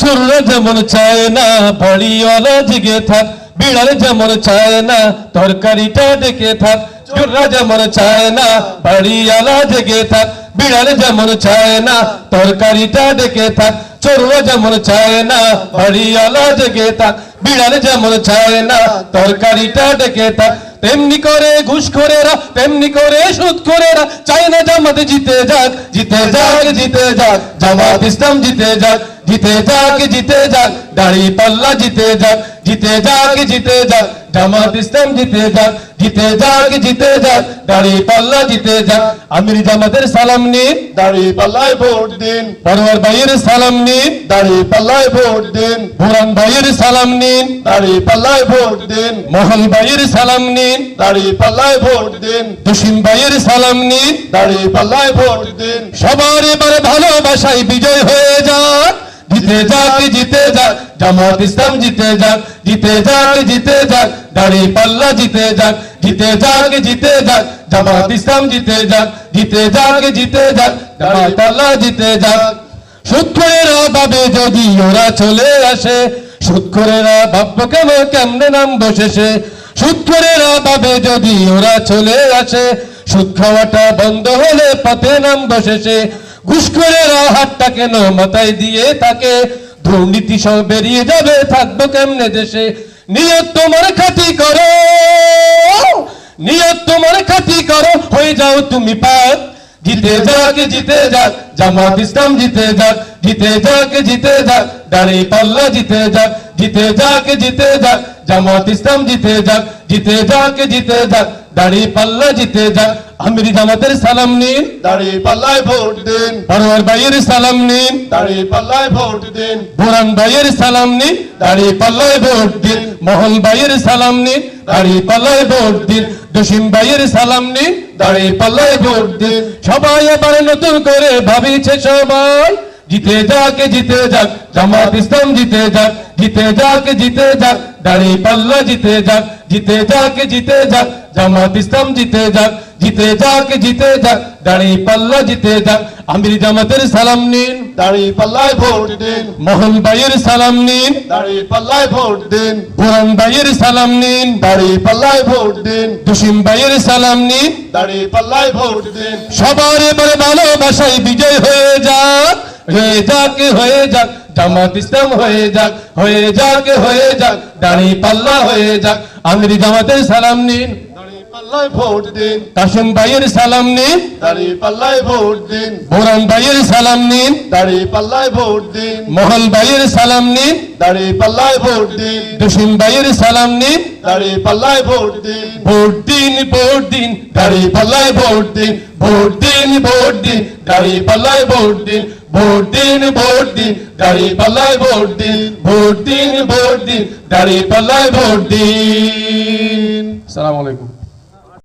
ছোড়রা যেমন চায় না, বাড়িওয়ালা জেগে থাক, বিড়াল যেমন চায় না, তরকারিটা ডেকে থাক, চোররা যেমন চায় না, বাড়িওয়ালা জেগে থাক, বিড়াল যেমন চায় না, তরকারিটা ডেকে থাক, চোররা যেমন চায় না, বাড়িওয়ালা জেগে থাক, বিড়াল যেমন চায় না, তরকারিটা ডেকে থাক, তেমনি করে ঘুষখোরেরা তেমনি করে সুদখোরেরা চায় না জামাত জিতে যাক জিতে যাক জিতে যাক, জামাত ইসলাম জিতে যাক জিতে যাক জিতে যাক দাড়ি পাল্লা জিতে যাক জিতে যাক জিতে যাক জামাত ইসলাম জিতে যাক জিতে যাক জিতে যাক দাড়ি পাল্লা জিতে যাক। আমির জামাতের সালাম নিন। দাড়ি পাল্লায় ভোট দিন। পরওয়ার ভাইয়ের সালাম নিন। দাড়ি পাল্লায় ভোট দিন। বুরান ভাইয়ের সালাম নিন। দাড়ি পাল্লায় ভোট দিন। মহল ভাইয়ের সালাম নিন। দাড়ি পাল্লায় ভোট দিন। দুসিম ভাইয়ের সালাম নিন। দাড়ি পাল্লায় ভোট দিন। সবার এবার ভালোবাসায় বিজয় হয়ে যাক। জিতে যাক জিতে যাক জামাত ইসলাম জিতে যাক জিতে যাক জিতে যাক দাড়ি পাল্লা জিতে যাক জিতে যাক জিতে যাক জামাত ইসলাম জিতে যাক জিতে যাক জিতে যাক দাড়ি পাল্লা জিতে যাক সুৎখরেরা ভাবে যদি ওরা চলে আসে সুৎখরেরা ভাবব কেন কেমনে নাম বসেছে সুৎখরেরা ভাবে যদি ওরা চলে আসে সুদ খাওয়াটা বন্ধ হলে পথে নাম বসেছে ঘুষখোরেরা হাতটা কেন মাথায় দিয়ে থাকে দুর্নীতি সব বেরিয়ে যাবে থাকব কেমনে দেশে নিয়ত তোমার খাতি করো নিয়ত তোমার খাতি করো হয়ে যাও তুমি পাক জিতে যাক জিতে যাক জামাত ইসলাম জিতে যাক জিতে যাক জিতে যাক দাঁড়ি পাল্লা জিতে যাক জিতে যাক জিতে যাক জামাত ইসলাম জিতে যাক জিতে যাক জিতে যাক দাঁড়ি পাল্লা জিতে যাক আমির জামাতের সালাম নিন। দাড়ি পাল্লায় ভোট দিন। পরওয়ার ভাইয়ের সালাম নিন। দাড়ি পাল্লায় ভোট দিন। বুরান ভাইয়ের সালাম নিন। দাড়ি পাল্লায় ভোট দিন। মহল ভাইয়ের সালাম নিন। দাড়ি পাল্লায় ভোট দিন। জসিম ভাইয়ের সালাম নিন। দাড়ি পাল্লায় ভোট দিন। সবাই এবার নতুন করে ভাবিছে সবাই। জিতে যাক জিতে যাক জামাত ইসলাম জিতে যাক জিতে যাক জিতে যাক দাড়ি পাল্লা জিতে যাক জিতে যাক জিতে যাক জামাত ইসলাম জিতে যাক জিতে যাক জিতে যাক দাড়ি পাল্লা জিতে যাক আমির জামাতের সালাম নিন দাড়ি পাল্লায় ভোট দিন মহল ভাইয়ের সালাম নিন দাড়ি পাল্লায় ভোট দিন পুরান ভাইয়ের সালাম নিন দাড়ি পাল্লায় ভোট দিন দুসিম ভাইয়ের সালাম নিন দাড়ি পাল্লায় ভোট দিন সবার এবার ভালোবাসায় বিজয় হয়ে যাক হয়ে যাক হয়ে যাক, জামাত ইসলাম হয়ে যাক হয়ে যাক হয়ে যাক, দাঁড়ি পাল্লা হয়ে যাক, আমির জামাতের সালাম নিন। পাল্লায় ভোট দিন কাসিম ভাইয়ের সালাম নিন দাড়ি পাল্লায় ভোট দিন বোরান ভাইয়ের সালাম নিন দাড়ি পাল্লায় ভোট দিন মহল ভাইয়ের সালাম নিন দাড়ি পাল্লায় ভোট দিন দুসিম ভাইয়ের সালাম নিন দাড়ি পাল্লায় ভোট দিন ভোট দিন ভোট দিন দাড়ি পাল্লায় ভোট দিন ভোট দিন ভোট দিন দাড়ি পাল্লায় ভোট দিন ভোট দিন ভোট দিন দাড়ি পাল্লায় ভোট দিন ভোট দিন ভোট দিন দাড়ি পাল্লায় ভোট দিন সালাম আলাইকুম